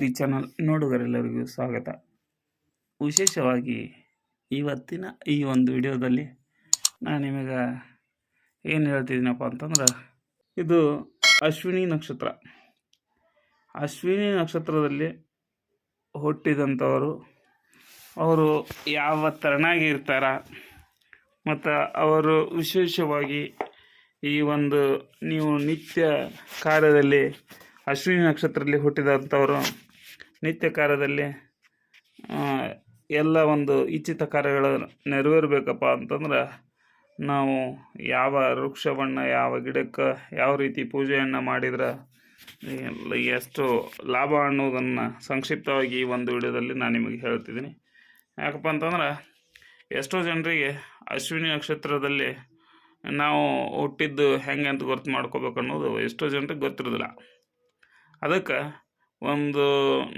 Shri channel ನೋಡುಗರೆಲ್ಲರಿಗೂ ಸ್ವಾಗತ. ವಿಶೇಷವಾಗಿ ಇವತ್ತಿನ ಈ ಒಂದು ವಿಡಿಯೋದಲ್ಲಿ ನಾನು ನಿಮಗೆ ಏನು ಹೇಳ್ತಿದ್ದೀನಪ್ಪ ಅಂತಂದ್ರೆ, ಇದು ಅಶ್ವಿನಿ ನಕ್ಷತ್ರ. ಅಶ್ವಿನಿ ನಕ್ಷತ್ರದಲ್ಲಿ ಹುಟ್ಟಿದಂಥವರು, ಅವರು ಯಾವ ಥರನಾಗಿ ಇರ್ತಾರ ಮತ್ತು ಅವರು ವಿಶೇಷವಾಗಿ ಈ ಒಂದು ನೀವು ನಿತ್ಯ ಕಾರ್ಯದಲ್ಲಿ ಅಶ್ವಿನಿ ನಕ್ಷತ್ರದಲ್ಲಿ ಹುಟ್ಟಿದಂಥವರು ನಿತ್ಯ ಕಾರ್ಯದಲ್ಲಿ ಎಲ್ಲ ಒಂದು ಇಚ್ಛಿತ ಕಾರ್ಯಗಳು ನೆರವೇರಬೇಕಪ್ಪ ಅಂತಂದ್ರೆ, ನಾವು ಯಾವ ವೃಕ್ಷವನ್ನು, ಯಾವ ಗಿಡಕ್ಕೆ, ಯಾವ ರೀತಿ ಪೂಜೆಯನ್ನು ಮಾಡಿದ್ರೆ ಎಷ್ಟು ಲಾಭ ಅನ್ನೋದನ್ನು ಸಂಕ್ಷಿಪ್ತವಾಗಿ ಈ ಒಂದು ವಿಡಿಯೋದಲ್ಲಿ ನಾನು ನಿಮಗೆ ಹೇಳ್ತಿದ್ದೀನಿ. ಯಾಕಪ್ಪ ಅಂತಂದ್ರೆ, ಎಷ್ಟೋ ಜನರಿಗೆ ಅಶ್ವಿನಿ ನಕ್ಷತ್ರದಲ್ಲಿ ನಾವು ಹುಟ್ಟಿದ್ದು ಹೆಂಗೆ ಅಂತ ಗೊತ್ತು ಮಾಡ್ಕೋಬೇಕು ಅನ್ನೋದು ಎಷ್ಟೋ ಜನರಿಗೆ ಗೊತ್ತಿರೋದಿಲ್ಲ. ಅದಕ್ಕೆ ಒಂದು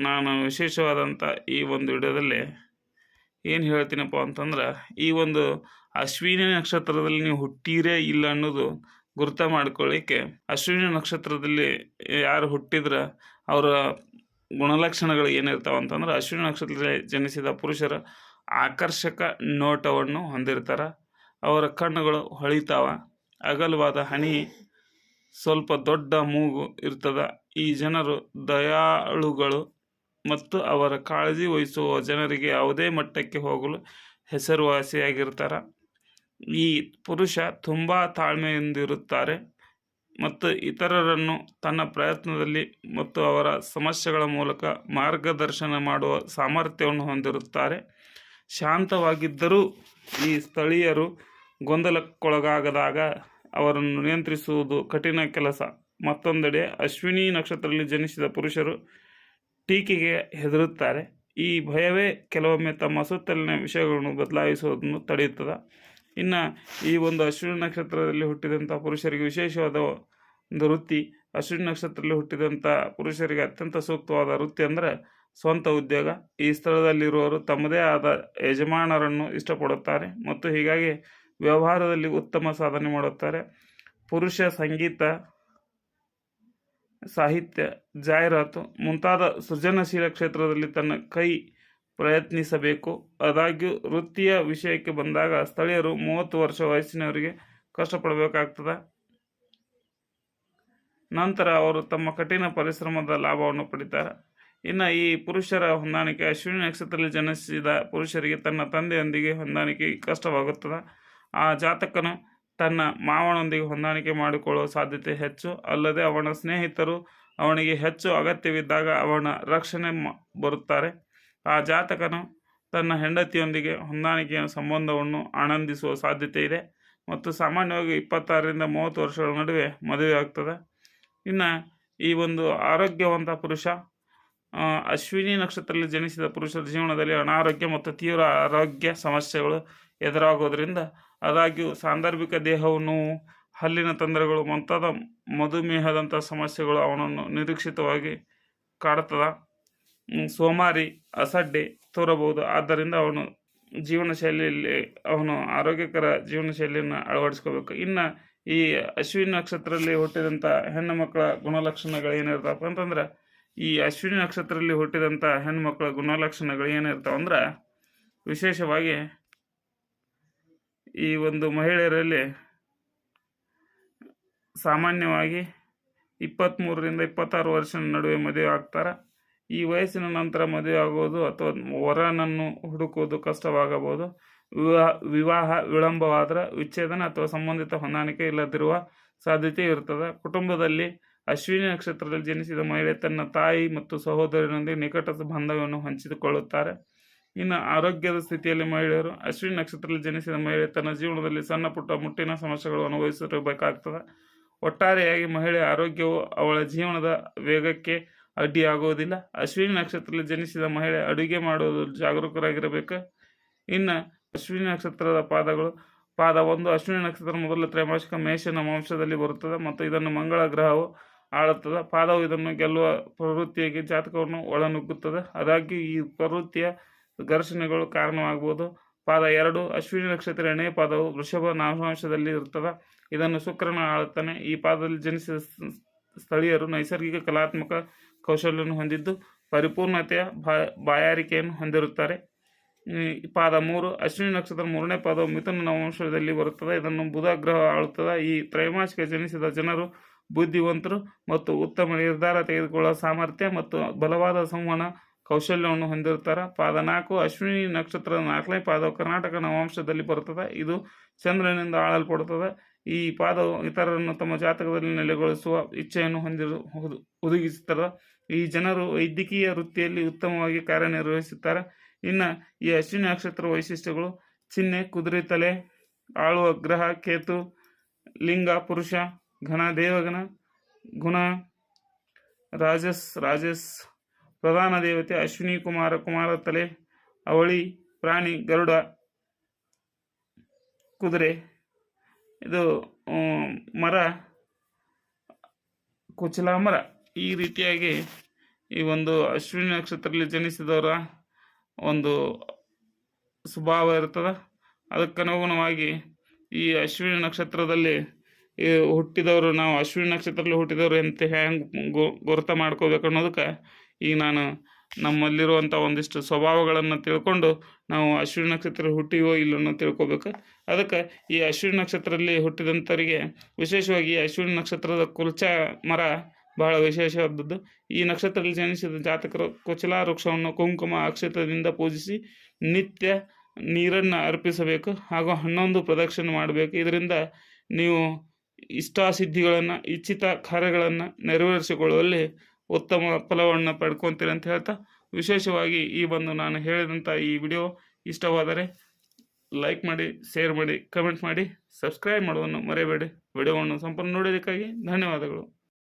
ನಾನು ವಿಶೇಷವಾದಂಥ ಈ ಒಂದು ವಿಡಿಯೋದಲ್ಲಿ ಏನು ಹೇಳ್ತೀನಪ್ಪ ಅಂತಂದ್ರೆ, ಈ ಒಂದು ಅಶ್ವಿನಿ ನಕ್ಷತ್ರದಲ್ಲಿ ನೀವು ಹುಟ್ಟೀರೇ ಇಲ್ಲ ಅನ್ನೋದು ಗುರುತು ಮಾಡ್ಕೊಳ್ಳಿಕ್ಕೆ ಅಶ್ವಿನಿ ನಕ್ಷತ್ರದಲ್ಲಿ ಯಾರು ಹುಟ್ಟಿದ್ರೆ ಅವರ ಗುಣಲಕ್ಷಣಗಳು ಏನಿರ್ತಾವೆ ಅಂತಂದ್ರೆ, ಅಶ್ವಿನಿ ನಕ್ಷತ್ರದಲ್ಲಿ ಜನಿಸಿದ ಪುರುಷರ ಆಕರ್ಷಕ ನೋಟವನ್ನು ಹೊಂದಿರ್ತಾರೆ. ಅವರ ಕಣ್ಣುಗಳು ಹೊಳಿತಾವ. ಅಗಲವಾದ ಹಣಿ ಸ್ವಲ್ಪ ದೊಡ್ಡ ಮೂಗು ಇರ್ತದ. ಈ ಜನರು ದಯಾಳುಗಳು ಮತ್ತು ಅವರ ಕಾಳಜಿ ವಹಿಸುವ ಜನರಿಗೆ ಯಾವುದೇ ಮಟ್ಟಕ್ಕೆ ಹೋಗಲು ಹೆಸರುವಾಸಿಯಾಗಿರ್ತಾರೆ. ಈ ಪುರುಷ ತುಂಬ ತಾಳ್ಮೆಯಿಂದಿರುತ್ತಾರೆ ಮತ್ತು ಇತರರನ್ನು ತನ್ನ ಪ್ರಯತ್ನದಲ್ಲಿ ಮತ್ತು ಅವರ ಸಮಸ್ಯೆಗಳ ಮೂಲಕ ಮಾರ್ಗದರ್ಶನ ಮಾಡುವ ಸಾಮರ್ಥ್ಯವನ್ನು ಹೊಂದಿರುತ್ತಾರೆ. ಶಾಂತವಾಗಿದ್ದರೂ ಈ ಸ್ಥಳೀಯರು ಗೊಂದಲಕ್ಕೊಳಗಾಗದಾಗ ಅವರನ್ನು ನಿಯಂತ್ರಿಸುವುದು ಕಠಿಣ ಕೆಲಸ. ಮತ್ತೊಂದೆಡೆ ಅಶ್ವಿನಿ ನಕ್ಷತ್ರದಲ್ಲಿ ಜನಿಸಿದ ಪುರುಷರು ಟೀಕೆಗೆ ಹೆದರುತ್ತಾರೆ. ಈ ಭಯವೇ ಕೆಲವೊಮ್ಮೆ ತಮ್ಮ ಸುತ್ತಲಿನ ವಿಷಯಗಳನ್ನು ಬದಲಾಯಿಸುವುದನ್ನು ತಡೆಯುತ್ತದೆ. ಇನ್ನು ಈ ಒಂದು ಅಶ್ವಿನಿ ನಕ್ಷತ್ರದಲ್ಲಿ ಹುಟ್ಟಿದಂಥ ಪುರುಷರಿಗೆ ವಿಶೇಷವಾದ ಒಂದು ವೃತ್ತಿ. ಅಶ್ವಿನಿ ನಕ್ಷತ್ರದಲ್ಲಿ ಹುಟ್ಟಿದಂಥ ಪುರುಷರಿಗೆ ಅತ್ಯಂತ ಸೂಕ್ತವಾದ ವೃತ್ತಿ ಅಂದರೆ ಸ್ವಂತ ಉದ್ಯೋಗ. ಈ ಸ್ಥಳದಲ್ಲಿರುವವರು ತಮ್ಮದೇ ಆದ ಯಜಮಾನರನ್ನು ಇಷ್ಟಪಡುತ್ತಾರೆ. ಮತ್ತು ಹೀಗಾಗಿ ವ್ಯವಹಾರದಲ್ಲಿ ಉತ್ತಮ ಸಾಧನೆ ಮಾಡುತ್ತಾರೆ. ಪುರುಷ ಸಂಗೀತ, ಸಾಹಿತ್ಯ, ಜಾಹೀರಾತು ಮುಂತಾದ ಸೃಜನಶೀಲ ಕ್ಷೇತ್ರದಲ್ಲಿ ತನ್ನ ಕೈ ಪ್ರಯತ್ನಿಸಬೇಕು. ಆದಾಗ್ಯೂ, ವೃತ್ತಿಯ ವಿಷಯಕ್ಕೆ ಬಂದಾಗ ಸ್ಥಳೀಯರು ಮೂವತ್ತು ವರ್ಷ ವಯಸ್ಸಿನವರಿಗೆ ಕಷ್ಟಪಡಬೇಕಾಗ್ತದೆ. ನಂತರ ಅವರು ತಮ್ಮ ಕಠಿಣ ಪರಿಶ್ರಮದ ಲಾಭವನ್ನು ಪಡಿತಾರೆ. ಇನ್ನು ಈ ಪುರುಷರ ಹೊಂದಾಣಿಕೆ ಅಶ್ವಿನಿ ನಕ್ಷತ್ರದಲ್ಲಿ ಜನಿಸಿದ ಪುರುಷರಿಗೆ ತನ್ನ ತಂದೆಯೊಂದಿಗೆ ಹೊಂದಾಣಿಕೆ ಕಷ್ಟವಾಗುತ್ತದೆ. ಆ ಜಾತಕನು ತನ್ನ ಮಾವನೊಂದಿಗೆ ಹೊಂದಾಣಿಕೆ ಮಾಡಿಕೊಳ್ಳುವ ಸಾಧ್ಯತೆ ಹೆಚ್ಚು. ಅಲ್ಲದೆ ಅವನ ಸ್ನೇಹಿತರು ಅವನಿಗೆ ಹೆಚ್ಚು ಅಗತ್ಯವಿದ್ದಾಗ ಅವನ ರಕ್ಷಣೆ ಬರುತ್ತಾರೆ. ಆ ಜಾತಕನು ತನ್ನ ಹೆಂಡತಿಯೊಂದಿಗೆ ಹೊಂದಾಣಿಕೆಯ ಸಂಬಂಧವನ್ನು ಆನಂದಿಸುವ ಸಾಧ್ಯತೆ ಇದೆ ಮತ್ತು ಸಾಮಾನ್ಯವಾಗಿ ಇಪ್ಪತ್ತಾರರಿಂದ ಮೂವತ್ತು ವರ್ಷಗಳ ನಡುವೆ ಮದುವೆ ಆಗ್ತದೆ ಇನ್ನು ಈ ಒಂದು ಆರೋಗ್ಯವಂತ ಪುರುಷ ಅಶ್ವಿನಿ ನಕ್ಷತ್ರದಲ್ಲಿ ಜನಿಸಿದ ಪುರುಷರ ಜೀವನದಲ್ಲಿ ಅನಾರೋಗ್ಯ ಮತ್ತು ತೀವ್ರ ಆರೋಗ್ಯ ಸಮಸ್ಯೆಗಳು ಎದುರಾಗೋದ್ರಿಂದ ಆದಾಗ್ಯೂ ಸಾಂದರ್ಭಿಕ ದೇಹವು ಹಲ್ಲಿನ ತೊಂದರೆಗಳು ಮುಂತಾದ ಮಧುಮೇಹದಂಥ ಸಮಸ್ಯೆಗಳು ಅವನನ್ನು ನಿರೀಕ್ಷಿತವಾಗಿ ಕಾಡುತ್ತದೆ ಸೋಮಾರಿ, ಅಸಡ್ಡೆ ತೋರಬಹುದು. ಆದ್ದರಿಂದ ಅವನು ಜೀವನ ಶೈಲಿಯಲ್ಲಿ ಅವನು ಆರೋಗ್ಯಕರ ಜೀವನ ಶೈಲಿಯನ್ನು ಅಳವಡಿಸ್ಕೋಬೇಕು. ಇನ್ನು ಈ ಅಶ್ವಿನಿ ನಕ್ಷತ್ರದಲ್ಲಿ ಹುಟ್ಟಿದಂಥ ಹೆಣ್ಣು ಮಕ್ಕಳ ಗುಣಲಕ್ಷಣಗಳು ಏನಿರ್ತಾವಪ್ಪ ಅಂತಂದ್ರೆ ಈ ಅಶ್ವಿನಿ ನಕ್ಷತ್ರದಲ್ಲಿ ಹುಟ್ಟಿದಂಥ ಹೆಣ್ಮಕ್ಳ ಗುಣಲಕ್ಷಣಗಳು ಏನಿರ್ತಾವೆ ಅಂದ್ರೆ, ವಿಶೇಷವಾಗಿ ಈ ಒಂದು ಮಹಿಳೆಯರಲ್ಲಿ ಸಾಮಾನ್ಯವಾಗಿ ಇಪ್ಪತ್ತ್ಮೂರರಿಂದ ಇಪ್ಪತ್ತಾರು ವರ್ಷದ ನಡುವೆ ಮದುವೆ ಆಗ್ತಾರೆ. ಈ ವಯಸ್ಸಿನ ನಂತರ ಮದುವೆ ಆಗೋದು ಅಥವಾ ವರನನ್ನು ಹುಡುಕೋದು ಕಷ್ಟವಾಗಬಹುದು. ವಿವಾಹ ವಿವಾಹ ವಿಳಂಬವಾದರೆ ವಿಚ್ಛೇದನ ಅಥವಾ ಸಂಬಂಧಿತ ಹೊಂದಾಣಿಕೆ ಇಲ್ಲದಿರುವ ಸಾಧ್ಯತೆ ಇರ್ತದೆ. ಕುಟುಂಬದಲ್ಲಿ ಅಶ್ವಿನಿ ನಕ್ಷತ್ರದಲ್ಲಿ ಜನಿಸಿದ ಮಹಿಳೆ ತನ್ನ ತಾಯಿ ಮತ್ತು ಸಹೋದರನೊಂದಿಗೆ ನಿಕಟ ಬಾಂಧವ್ಯವನ್ನು ಹಂಚಿಕೊಳ್ಳುತ್ತಾರೆ. ಇನ್ನು ಆರೋಗ್ಯದ ಸ್ಥಿತಿಯಲ್ಲಿ ಮಹಿಳೆಯರು, ಅಶ್ವಿನಿ ನಕ್ಷತ್ರದಲ್ಲಿ ಜನಿಸಿದ ಮಹಿಳೆ ತನ್ನ ಜೀವನದಲ್ಲಿ ಸಣ್ಣ ಪುಟ್ಟ ಮುಟ್ಟಿನ ಸಮಸ್ಯೆಗಳು ಅನುಭವಿಸಿರಬೇಕಾಗ್ತದೆ ಒಟ್ಟಾರೆಯಾಗಿ ಮಹಿಳೆ ಆರೋಗ್ಯವು ಅವಳ ಜೀವನದ ವೇಗಕ್ಕೆ ಅಡ್ಡಿಯಾಗುವುದಿಲ್ಲ. ಅಶ್ವಿನಿ ನಕ್ಷತ್ರದಲ್ಲಿ ಜನಿಸಿದ ಮಹಿಳೆ ಅಡುಗೆ ಮಾಡುವುದು ಜಾಗರೂಕರಾಗಿರಬೇಕು. ಇನ್ನು ಅಶ್ವಿನಿ ನಕ್ಷತ್ರದ ಪಾದಗಳು, ಪಾದ ಒಂದು, ಅಶ್ವಿನಿ ನಕ್ಷತ್ರ ಮೊದಲ ತ್ರೈಮಾಸಿಕ ಮೇಷನ ವಂಶದಲ್ಲಿ ಬರುತ್ತದೆ ಮತ್ತು ಇದನ್ನು ಮಂಗಳ ಗ್ರಹವು ಆಳುತ್ತದೆ. ಪಾದವು ಇದನ್ನು ಗೆಲ್ಲುವ ಪ್ರವೃತ್ತಿಯಾಗಿ ಜಾತಕವನ್ನು ಒಳನುಗ್ಗುತ್ತದೆ. ಆದಾಗ್ಯೂ ಈ ಪ್ರವೃತ್ತಿಯ ಘರ್ಷಣೆಗಳು ಕಾರಣವಾಗಬಹುದು. ಪಾದ ಎರಡು, ಅಶ್ವಿನಿ ನಕ್ಷತ್ರ ಎಣೆಯ ಪಾದವು ವೃಷಭ ನಾಮಾಂಶದಲ್ಲಿ ಇರುತ್ತದೆ. ಇದನ್ನು ಶುಕ್ರನ ಆಳುತ್ತಾನೆ. ಈ ಪಾದದಲ್ಲಿ ಜನಿಸಿದ ಸ್ಥಳೀಯರು ನೈಸರ್ಗಿಕ ಕಲಾತ್ಮಕ ಕೌಶಲ್ಯವನ್ನು ಹೊಂದಿದ್ದು ಪರಿಪೂರ್ಣತೆಯ ಬಾಯಾರಿಕೆಯನ್ನು ಹೊಂದಿರುತ್ತಾರೆ. ಪಾದ ಮೂರು, ಅಶ್ವಿನಿ ನಕ್ಷತ್ರ ಮೂರನೇ ಪಾದವು ಮಿಥುನ ನವಾಂಶದಲ್ಲಿ ಬರುತ್ತದೆ. ಇದನ್ನು ಬುಧ ಗ್ರಹ ಆಳುತ್ತದೆ. ಈ ತ್ರೈಮಾಸಿಕ ಜನಿಸಿದ ಜನರು ಬುದ್ಧಿವಂತರು ಮತ್ತು ಉತ್ತಮ ನಿರ್ಧಾರ ತೆಗೆದುಕೊಳ್ಳುವ ಸಾಮರ್ಥ್ಯ ಮತ್ತು ಬಲವಾದ ಸಂವಹನ ಕೌಶಲ್ಯವನ್ನು ಹೊಂದಿರುತ್ತಾರೆ. ಪಾದ ನಾಲ್ಕು, ಅಶ್ವಿನಿ ನಕ್ಷತ್ರದ ನಾಲ್ಕನೇ ಪಾದವು ಕರ್ನಾಟಕ ನವಾಂಶದಲ್ಲಿ ಬರುತ್ತದೆ. ಇದು ಚಂದ್ರನಿಂದ ಆಳಲ್ಪಡುತ್ತದೆ. ಈ ಪಾದವು ಇತರರನ್ನು ತಮ್ಮ ಜಾತಕದಲ್ಲಿ ನೆಲೆಗೊಳಿಸುವ ಇಚ್ಛೆಯನ್ನು ಹೊಂದಿರು ಒದಗಿಸುತ್ತಾರೆ ಈ ಜನರು ವೈದ್ಯಕೀಯ ವೃತ್ತಿಯಲ್ಲಿ ಉತ್ತಮವಾಗಿ ಕಾರ್ಯನಿರ್ವಹಿಸುತ್ತಾರೆ. ಇನ್ನು ಈ ಅಶ್ವಿನಿ ನಕ್ಷತ್ರ ವೈಶಿಷ್ಟ್ಯಗಳು, ಚಿಹ್ನೆ, ಕುದುರೆ, ತಲೆ, ಆಳುವ ಗ್ರಹ, ಕೇತು, ಲಿಂಗ, ಪುರುಷ ಘನ ದೇವಗಣ ಗುಣ, ರಾಜಸ್ ರಾಜಸ್, ಪ್ರಧಾನ ದೇವತೆ, ಅಶ್ವಿನಿ ಕುಮಾರ ಕುಮಾರ ತಲೆ, ಅವಳಿ, ಪ್ರಾಣಿ, ಗರುಡ, ಕುದುರೆ, ಇದು ಮರ, ಕುಚಲ ಮರ. ಈ ರೀತಿಯಾಗಿ ಈ ಒಂದು ಅಶ್ವಿನಿ ನಕ್ಷತ್ರದಲ್ಲಿ ಜನಿಸಿದವರ ಒಂದು ಸ್ವಭಾವ ಇರ್ತದೆ. ಅದಕ್ಕನುಗುಣವಾಗಿ ಈ ಅಶ್ವಿನಿ ನಕ್ಷತ್ರದಲ್ಲಿ ಹುಟ್ಟಿದವರು, ನಾವು ಅಶ್ವಿನಿ ನಕ್ಷತ್ರದಲ್ಲಿ ಹುಟ್ಟಿದವರು ಅಂತ ಹೆಂಗೆ ಗುರುತ ಮಾಡ್ಕೋಬೇಕು ಅನ್ನೋದಕ್ಕೆ ಈಗ ನಾನು ನಮ್ಮಲ್ಲಿರುವಂಥ ಒಂದಿಷ್ಟು ಸ್ವಭಾವಗಳನ್ನು ತಿಳ್ಕೊಂಡು ನಾವು ಅಶ್ವಿನಿ ನಕ್ಷತ್ರ ಹುಟ್ಟಿವೋ ಇಲ್ಲ ಅನ್ನೋ ತಿಳ್ಕೊಬೇಕು. ಅದಕ್ಕೆ ಈ ಅಶ್ವಿನಿ ನಕ್ಷತ್ರದಲ್ಲಿ ಹುಟ್ಟಿದಂಥವರಿಗೆ ವಿಶೇಷವಾಗಿ ಅಶ್ವಿನ ಅಶ್ವಿನಿ ನಕ್ಷತ್ರದ ಕುಲ್ಚ ಮರ ಬಹಳ ವಿಶೇಷವಾದದ್ದು. ಈ ನಕ್ಷತ್ರದಲ್ಲಿ ಜನಿಸಿದ ಜಾತಕರು ಕುಚಲ ವೃಕ್ಷವನ್ನು ಕುಂಕುಮ ಅಕ್ಷತದಿಂದ ಪೂಜಿಸಿ ನಿತ್ಯ ನೀರನ್ನು ಅರ್ಪಿಸಬೇಕು ಹಾಗೂ ಹನ್ನೊಂದು ಪ್ರದಕ್ಷಿಣೆ ಮಾಡಬೇಕು. ಇದರಿಂದ ನೀವು ಇಷ್ಟಾಸಿದ್ಧಿಗಳನ್ನು, ಇಚ್ಛಿತ ಕಾರ್ಯಗಳನ್ನು ನೆರವೇರಿಸಿಕೊಳ್ಳುವಲ್ಲಿ ಉತ್ತಮ ಫಲವನ್ನು ಪಡ್ಕೊತೀರಿ ಅಂತ ಹೇಳ್ತಾ, ವಿಶೇಷವಾಗಿ ಈ ಒಂದು ನಾನು ಹೇಳಿದಂಥ ಈ ವಿಡಿಯೋ ಇಷ್ಟವಾದರೆ ಲೈಕ್ ಮಾಡಿ, ಶೇರ್ ಮಾಡಿ, ಕಮೆಂಟ್ ಮಾಡಿ, ಸಬ್ಸ್ಕ್ರೈಬ್ ಮಾಡೋದನ್ನು ಮರೆಯಬೇಡಿ ವಿಡಿಯೋವನ್ನು ಸಂಪೂರ್ಣ ನೋಡೋದಕ್ಕಾಗಿ ಧನ್ಯವಾದಗಳು.